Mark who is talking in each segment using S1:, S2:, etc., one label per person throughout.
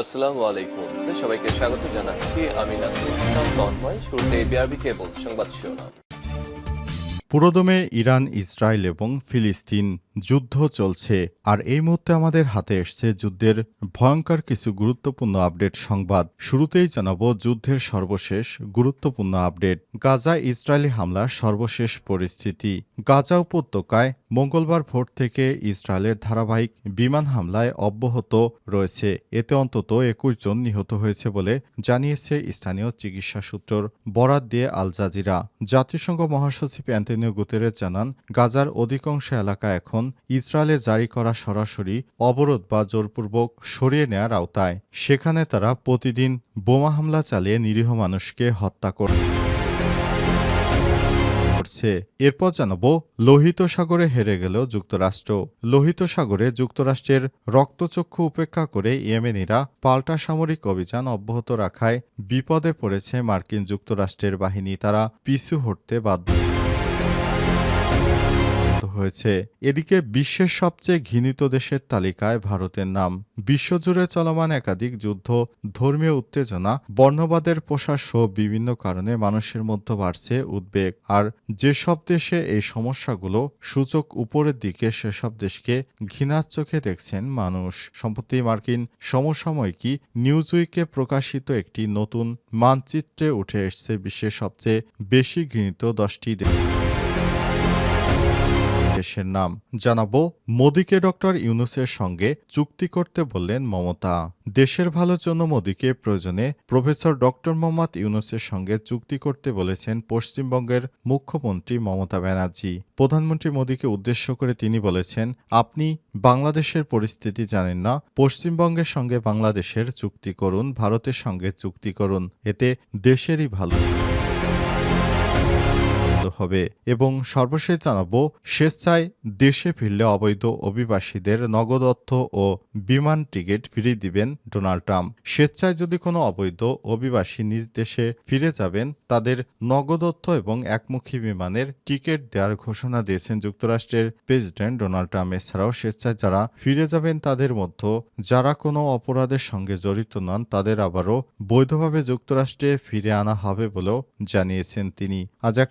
S1: আসসালামু আলাইকুম। সবাইকে স্বাগত জানাচ্ছি। আমি নাসরুল ইসলাম, তন্ময়। শুরুতে বিআরবি কেবল সংবাদ শিরোনাম।
S2: পুরোদমে ইরান, ইসরায়েল এবং ফিলিস্তিন যুদ্ধ চলছে আর এই মুহূর্তে আমাদের হাতে এসছে যুদ্ধের ভয়ঙ্কর কিছু গুরুত্বপূর্ণ আপডেট সংবাদ। শুরুতেই জানাব যুদ্ধের সর্বশেষ গুরুত্বপূর্ণ আপডেট। গাজা ইসরায়েলি হামলার সর্বশেষ পরিস্থিতি। গাজা উপত্যকায় মঙ্গলবার ভোর থেকে ইসরায়েলের ধারাবাহিক বিমান হামলায় অব্যাহত রয়েছে। এতে অন্তত একুশ জন নিহত হয়েছে বলে জানিয়েছে স্থানীয় চিকিৎসা সূত্রর বরাত দিয়ে আল জাজিরা। জাতিসংঘ মহাসচিব অ্যান্টনিও গুতেরেস জানান, গাজার অধিকাংশ এলাকা এখন ইসরায়েলের জারি করা সরাসরি অবরোধ বা জোরপূর্বক সরিয়ে নেয়ার আওতায়। সেখানে তারা প্রতিদিন বোমা হামলা চালিয়ে নিরীহ মানুষকে হত্যা করে এরপর জানাব, লোহিত সাগরে হেরে গেল যুক্তরাষ্ট্র। লোহিত সাগরে যুক্তরাষ্ট্রের রক্তচক্ষু উপেক্ষা করে ইয়েমেনিরা পাল্টা সামরিক অভিযান অব্যাহত রাখায় বিপদে পড়েছে মার্কিন যুক্তরাষ্ট্রের বাহিনী। তারা পিছু হটতে বাধ্য হয়েছে। এদিকে বিশ্বের সবচেয়ে ঘৃণিত দেশের তালিকায় ভারতের নাম। বিশ্বজুড়ে চলমান একাধিক যুদ্ধ, ধর্মীয় উত্তেজনা, বর্ণবাদের প্রসার সহ বিভিন্ন কারণে মানুষের মধ্যে বাড়ছে উদ্বেগ। আর যেসব দেশে এই সমস্যাগুলো সূচক উপরের দিকে সেসব দেশকে ঘৃণার চোখে দেখছেন মানুষ। সম্প্রতি মার্কিন সমসাময়িকী নিউজ উইকে প্রকাশিত একটি নতুন মানচিত্রে উঠে এসছে বিশ্বের সবচেয়ে বেশি ঘৃণিত দশটি দেশ। দেশের নাম। জানাব, মোদীকে ডক্টর ইউনুসের সঙ্গে চুক্তি করতে বললেন মমতা। দেশের ভালোর জন্য মোদীকে প্রয়োজনে প্রফেসর ডক্টর মোহাম্মদ ইউনুসের সঙ্গে চুক্তি করতে বলেছেন পশ্চিমবঙ্গের মুখ্যমন্ত্রী মমতা ব্যানার্জি। প্রধানমন্ত্রী মোদীকে উদ্দেশ্য করে তিনি বলেছেন, আপনি বাংলাদেশের পরিস্থিতি জানেন না, পশ্চিমবঙ্গের সঙ্গে বাংলাদেশের চুক্তি করুন, ভারতের সঙ্গে চুক্তি করুন, এতে দেশেরই ভালো। হবে এবং সর্বশেষ জানাব, স্বেচ্ছায় দেশে ফিরলে অবৈধ অভিবাসীদের নগদ অর্থ ও বিমান টিকিট ফিরিয়ে দিবেন ডোনাল্ড ট্রাম্প। স্বেচ্ছায় যদি কোনো অবৈধ অভিবাসী নিজ দেশে ফিরে যাবেন, তাদের নগদ অর্থ এবং একমুখী বিমানের টিকিট দেওয়ার ঘোষণা দিয়েছেন যুক্তরাষ্ট্রের প্রেসিডেন্ট ডোনাল্ড ট্রাম্প। এছাড়াও স্বেচ্ছায় যারা ফিরে যাবেন, তাদের মধ্যে যারা কোনো অপরাধের সঙ্গে জড়িত নন, তাদের আবারও বৈধভাবে যুক্তরাষ্ট্রে ফিরে আনা হবে বলেও জানিয়েছেন তিনি। আজ এক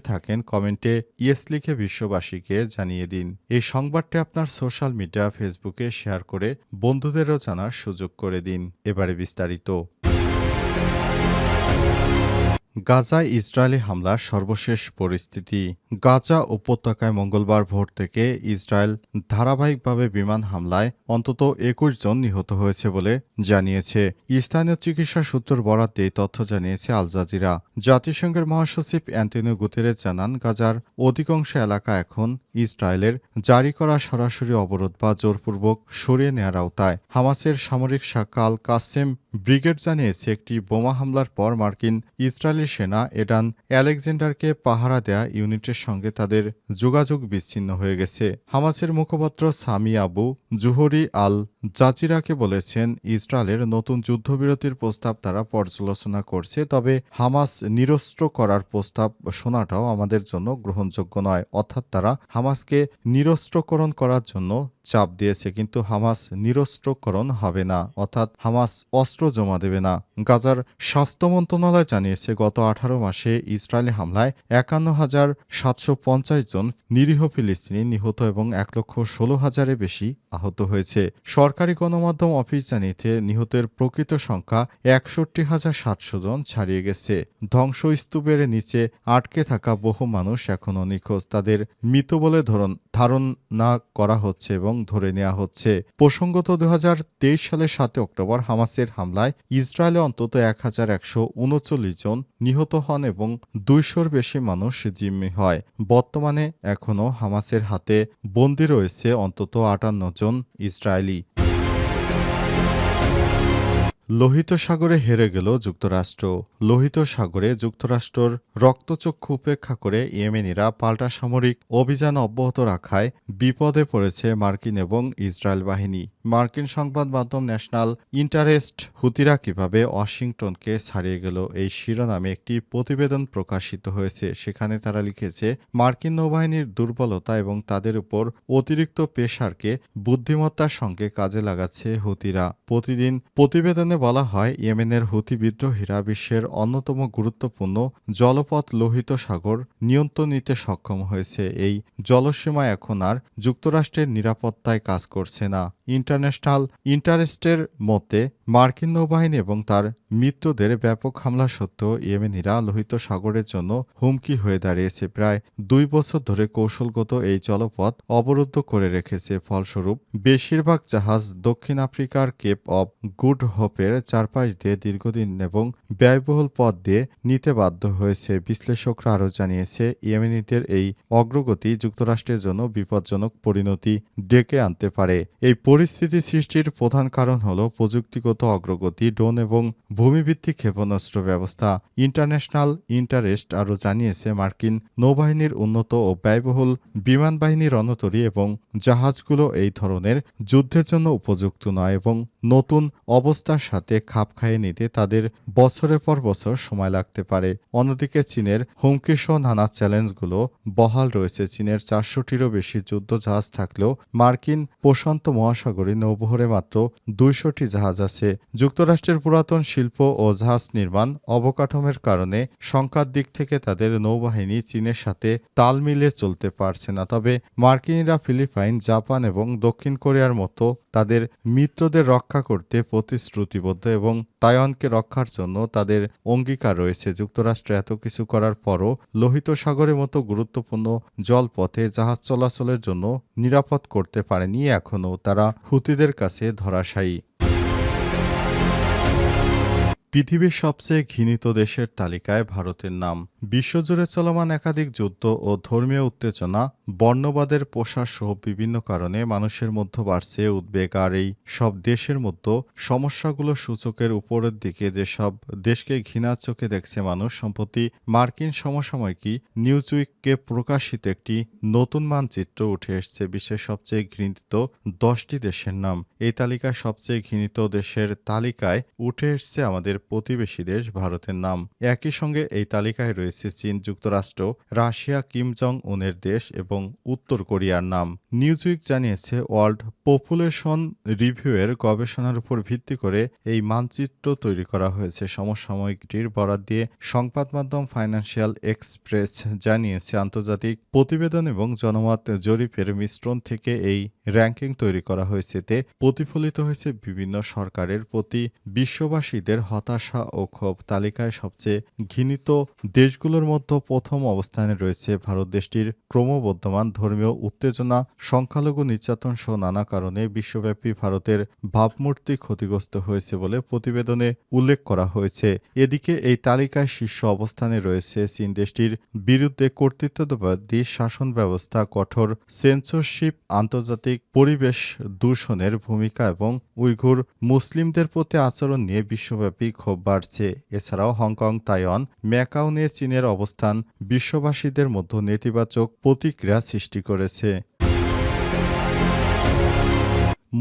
S2: থাকেন, কমেন্টে ইয়েস লিখে বিশ্ববাসীকে জানিয়ে দিন। এই সংবাদটি আপনার সোশ্যাল মিডিয়া, ফেসবুকে শেয়ার করে বন্ধুদেরও জানার সুযোগ করে দিন। এবারে বিস্তারিত। গাজায় ইসরায়েলি হামলার সর্বশেষ পরিস্থিতি। গাজা উপত্যকায় মঙ্গলবার ভোর থেকে ইসরায়েল ধারাবাহিকভাবে বিমান হামলায় অন্তত একুশ জন নিহত হয়েছে বলে জানিয়েছে। স্থানীয় চিকিৎসা সূত্র বরাত দিয়ে তথ্য জানিয়েছে আল জাজিরা। জাতিসংঘের মহাসচিব অ্যান্টনিও গুতেরেস জানান, গাজার অধিকাংশ এলাকা এখন ইসরায়েলের জারি করা সরাসরি অবরোধ বা জোরপূর্বক সরিয়ে নেওয়ার আওতায়। হামাসের সামরিক শাখা আল কাসেম ব্রিগেড জানিয়েছে, একটি বোমা হামলার পর মার্কিন ইসরায়েলি সেনা এডান অ্যালেকজান্ডারকে পাহারা দেয়া ইউনিটের সঙ্গে তাদের যোগাযোগ বিচ্ছিন্ন হয়ে গেছে। হামাসের মুখপাত্র সামি আবু জুহরি আল জাজিরাকে বলেছেন, ইসরায়েলের নতুন যুদ্ধবিরতির প্রস্তাব তারা পর্যালোচনা করছে, তবে হামাস নিরস্ত্র করার প্রস্তাব শোনাটাও আমাদের জন্য গ্রহণযোগ্য নয়। অর্থাৎ তারা হামাসকে নিরস্ত্রকরণ করার জন্য চাপ দিয়েছে, কিন্তু হামাস নিরস্ত্রকরণ হবে না, অর্থাৎ হামাস অস্ত্র জমা দেবে না। গাজার স্বাস্থ্য মন্ত্রণালয় জানিয়েছে, গত আঠারো মাসে ইসরায়েলি হামলায় একান্ন হাজার সাতশো পঞ্চাশ জন নিরীহ ফিলিস্তিনি নিহত এবং এক লক্ষ ষোলো হাজারে বেশি আহত হয়েছে। সরকারি গণমাধ্যম অফিস জানিয়েছে, নিহতের প্রকৃত সংখ্যা একষট্টি হাজার সাতশো জন ছাড়িয়ে গেছে। ধ্বংসস্তূপের নিচে আটকে থাকা বহু মানুষ এখনও নিখোঁজ। তাদের মৃত বলে ধরন ধারণা করা হচ্ছে এবং ধরে নেওয়া হচ্ছে। প্রসঙ্গত দু হাজার তেইশ সালের সাতে অক্টোবর হামাসের হামলায় ইসরায়েলে অন্তত এক হাজার একশো উনচল্লিশ জন নিহত হন এবং দুইশোর বেশি মানুষ জিম্মি হয়। বর্তমানে এখনও হামাসের হাতে বন্দী রয়েছে অন্তত আটান্ন জন ইসরায়েলি। লোহিত সাগরে হেরে গেল যুক্তরাষ্ট্র। লোহিত সাগরে যুক্তরাষ্ট্রর রক্তচক্ষু উপেক্ষা করে ইয়েমেনিরা পাল্টা সামরিক অভিযান অব্যাহত রাখায় বিপদে পড়েছে মার্কিন এবং ইসরায়েল বাহিনী। মার্কিন সংবাদ মাধ্যম ন্যাশনাল ইন্টারেস্ট হুতিরা কীভাবে ওয়াশিংটনকে ছাড়িয়ে গেল এই শিরোনামে একটি প্রতিবেদন প্রকাশিত হয়েছে। সেখানে তারা লিখেছে, মার্কিন নৌবাহিনীর দুর্বলতা এবং তাদের উপর অতিরিক্ত পেশারকে বুদ্ধিমত্তার সঙ্গে কাজে লাগাচ্ছে হুতিরা। প্রতিদিন প্রতিবেদনে বলা হয়, ইয়েমেনের হুতি বিদ্রোহীরা বিশ্বের অন্যতম গুরুত্বপূর্ণ জলপথ লোহিত সাগর নিয়ন্ত্রণ নিতে সক্ষম হয়েছে। এই জলসীমা এখন আর যুক্তরাষ্ট্রের নিরাপত্তায় কাজ করছে না। ইন্টারন্যাশনাল ইন্টারেস্টের মতে, মার্কিন নৌবাহিনী এবং তার মিত্রদের ব্যাপক হামলা সত্ত্বেও ইয়েমেনিরা লোহিত সাগরের জন্য হুমকি হয়ে দাঁড়িয়েছে। প্রায় দুই বছর ধরে কৌশলগত এই জলপথ অবরুদ্ধ করে রেখেছে। ফলস্বরূপ, বেশিরভাগ জাহাজ দক্ষিণ আফ্রিকার কেপ অব গুড হোপের চারপাশ দিয়ে দীর্ঘদিন এবং ব্যয়বহুল পথ দিয়ে নিতে বাধ্য হয়েছে বিশ্লেষকরা আরও জানিয়েছে, ইয়েমেনিদের এই অগ্রগতি যুক্তরাষ্ট্রের জন্য বিপজ্জনক পরিণতি ডেকে আনতে পারে। এই পরিস্থিতি সৃষ্টির প্রধান কারণ হল প্রযুক্তিগত অগ্রগতি, ড্রোন এবং ভূমিভিত্তিক ক্ষেপণাস্ত্র ব্যবস্থা। ইন্টারন্যাশনাল ইন্টারেস্ট আরও জানিয়েছে, মার্কিন নৌবাহিনীর উন্নত ও ব্যয়বহুল বিমান বাহিনী রণতরী এবং জাহাজগুলো এই ধরনের যুদ্ধের জন্য উপযুক্ত নয় এবং নতুন অবস্থার সাথে খাপ খাইয়ে নিতে তাদের বছরের পর বছর সময় লাগতে পারে। অন্যদিকে চীনের হুমকিসহ নানা চ্যালেঞ্জগুলো বহাল রয়েছে। চীনের চারশোটিরও বেশি যুদ্ধ জাহাজ থাকলেও মার্কিন প্রশান্ত মহাসাগরী নৌবহরে মাত্র দুইশোটি জাহাজ আছে। যুক্তরাষ্ট্রের পুরাতন শিল্প ও জাহাজ নির্মাণ অবকাঠামোর কারণে সংখ্যার দিক থেকে তাদের নৌবাহিনী চীনের সাথে তাল মিলে চলতে পারছে না। তবে মার্কিনিরা ফিলিপাইন, জাপান এবং দক্ষিণ কোরিয়ার মতো তাদের মিত্রদের রক্ষা করতে প্রতিশ্রুতিবদ্ধ এবং তাইওয়ানকে রক্ষার জন্য তাদের অঙ্গীকার রয়েছে। যুক্তরাষ্ট্র এত কিছু করার পরও লোহিত সাগরের মতো গুরুত্বপূর্ণ জলপথে জাহাজ চলাচলের জন্য নিরাপদ করতে পারেনি। এখনও তারা হুতিদের কাছে ধরাশায়ী। পৃথিবীর সবচেয়ে ঘৃণিত দেশের তালিকায় ভারতের নাম। বিশ্বজুড়ে চলমান একাধিক যুদ্ধ ও ধর্মীয় উত্তেজনা, বর্ণবাদের প্রসার সহ বিভিন্ন কারণে মানুষের মধ্যে বাড়ছে উদ্বেগ আর এই সব দেশের মধ্যে সমস্যাগুলো সূচকের উপরের দিকে যেসব দেশকে ঘৃণার চোখে দেখছে মানুষ, সম্প্রতি মার্কিন সমসাময়িকী নিউজউইককে প্রকাশিত একটি নতুন মানচিত্র উঠে এসছে বিশ্বের সবচেয়ে ঘৃণিত দশটি দেশের নাম। এই তালিকায় সবচেয়ে ঘৃণিত দেশের তালিকায় উঠে এসছে আমাদের প্রতিবেশী দেশ ভারতের নাম। একই সঙ্গে এই তালিকায় রয়েছে চীন যুক্তরাষ্ট্র, রাশিয়া কিম জং উনের দেশ এবং উত্তর কোরিয়ার নাম। নিউজউইক জানিয়েছে, ওয়ার্ল্ড পপুলেশন রিভিউয়ের গবেষণার উপর ভিত্তি করে এই মানচিত্র তৈরি করা হয়েছে। সমসাময়িকটির বরাদ দিয়ে সংবাদ মাধ্যম ফাইন্যান্সিয়াল এক্সপ্রেস জানিয়েছে, আন্তর্জাতিক প্রতিবেদন এবং জনমত জরিপের মিশ্রণ থেকে এই র্যাঙ্কিং তৈরি করা হয়েছে। এতে প্রতিফলিত হয়েছে বিভিন্ন সরকারের প্রতি বিশ্ববাসীদের হতাশা ও ক্ষোভ তালিকায় সবচেয়ে ঘৃণিত দেশগুলোর মধ্যে প্রথম অবস্থানে রয়েছে ভারত দেশটির ক্রমবর্ধমান ধর্মীয় উত্তেজনা, সংখ্যালঘু নির্যাতন সহ নানা কারণে বিশ্বব্যাপী ভারতের ভাবমূর্তি ক্ষতিগ্রস্ত হয়েছে বলে প্রতিবেদনে উল্লেখ করা হয়েছে। এদিকে এই তালিকায় শীর্ষ অবস্থানে রয়েছে চীন দেশটির বিরুদ্ধে কর্তৃত্ববাদী শাসন ব্যবস্থা, কঠোর সেন্সরশিপ আন্তর্জাতিক পরিবেশ দূষণের ভূমিকা এবং উইঘুর মুসলিমদের প্রতি আচরণ নিয়ে বিশ্বব্যাপী ক্ষোভ বাড়ছে। এছাড়াও হংকং, তাইওয়ান, ম্যাকাও নিয়ে চীনের অবস্থান বিশ্ববাসীদের মধ্যে নেতিবাচক প্রতিক্রিয়া সৃষ্টি করেছে।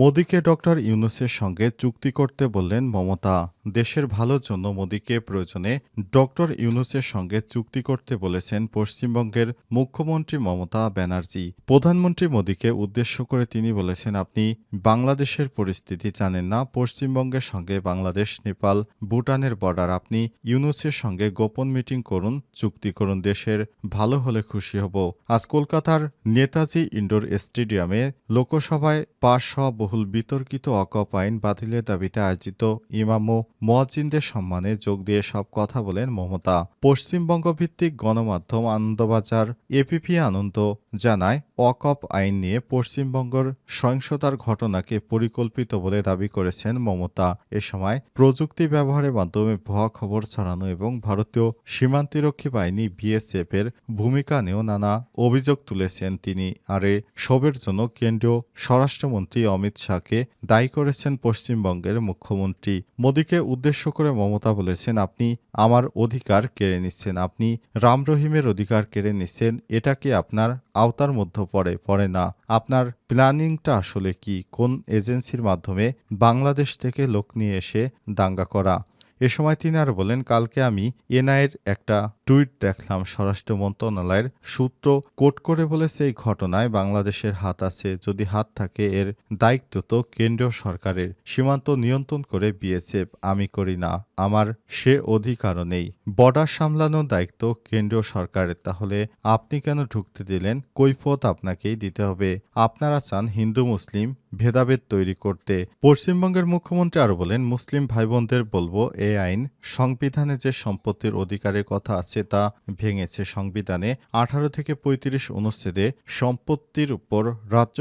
S2: মোদীকে ডক্টর ইউনুসের সঙ্গে চুক্তি করতে বললেন মমতা। দেশের ভালোর জন্য মোদীকে প্রয়োজনে ডক্টর ইউনুসের সঙ্গে চুক্তি করতে বলেছেন পশ্চিমবঙ্গের মুখ্যমন্ত্রী মমতা ব্যানার্জি। প্রধানমন্ত্রী মোদীকে উদ্দেশ্য করে তিনি বলেছেন, আপনি বাংলাদেশের পরিস্থিতি জানেন না, পশ্চিমবঙ্গের সঙ্গে বাংলাদেশ, নেপাল, ভুটানের বর্ডার আপনি ইউনুসের সঙ্গে গোপন মিটিং করুন, চুক্তি করুন, দেশের ভালো হলে খুশি হব। আজ কলকাতার নেতাজি ইন্ডোর স্টেডিয়ামে লোকসভায় পাশ হওয়া বহুল বিতর্কিত অকপ আইন বাতিলের দাবিতে আয়োজিত ইমাম মোয়াজিনদের সম্মানে যোগ দিয়ে সব কথা বলেন মমতা। পশ্চিমবঙ্গ ভিত্তিক গণমাধ্যম আনন্দবাজার, এপিপি আনন্দ, জানায় অকপ আইন নিয়ে পশ্চিমবঙ্গের সহিংসতার ঘটনাকে পরিকল্পিত বলে দাবি করেছেন মমতা। এ সময় প্রযুক্তি ব্যবহারের মাধ্যমে ভুয়া খবর ছড়ানো এবং ভারতীয় সীমান্তিরক্ষী বাহিনী বিএসএফ এর ভূমিকা নিয়েও নানা অভিযোগ তুলেছেন তিনি। আর এ সবের জন্য কেন্দ্রীয় স্বরাষ্ট্রমন্ত্রী অমিত শাহকে দায়ী করেছেন পশ্চিমবঙ্গের মুখ্যমন্ত্রী। মোদীকে উদ্দেশ্য করে মমতা বলেছেন, আপনি আমার অধিকার কেড়ে নিচ্ছেন, আপনি রাম রহিমের অধিকার কেড়ে নিচ্ছেন, এটা কি আপনার আওতার মধ্যে পড়ে পড়ে না? আপনার প্ল্যানিংটা আসলে কি? কোন এজেন্সির মাধ্যমে বাংলাদেশ থেকে লোক নিয়ে এসে দাঙ্গা করা? এ সময় তিনি আর বলেন, কালকে আমি এনআইয়ের একটা টুইট দেখলাম স্বরাষ্ট্র মন্ত্রণালয়ের সূত্র কোট করে বলেছে এই ঘটনায় বাংলাদেশের হাত আছে, যদি হাত থাকে এর দায়িত্ব তো কেন্দ্রীয় সরকারের, সীমান্ত নিয়ন্ত্রণ করে বিএসএফ, আমি করি না, আমার সে অধিকারও নেই। বর্ডার সামলানোর দায়িত্ব কেন্দ্রীয় সরকারের, তাহলে আপনি কেন ঢুকতে দিলেন? কৈফত আপনাকেই দিতে হবে। আপনারা চান হিন্দু, মুসলিম ভেদাভেদ তৈরি করতে। পশ্চিমবঙ্গের মুখ্যমন্ত্রী আরও বলেন, মুসলিম ভাই বোনদের বলব এই আইন সংবিধানে যে সম্পত্তির অধিকারের কথা আছে তা ভেঙেছে সংবিধানে। আঠারো থেকে পঁয়ত্রিশ অনুচ্ছেদে সম্পত্তির উপর রাজ্য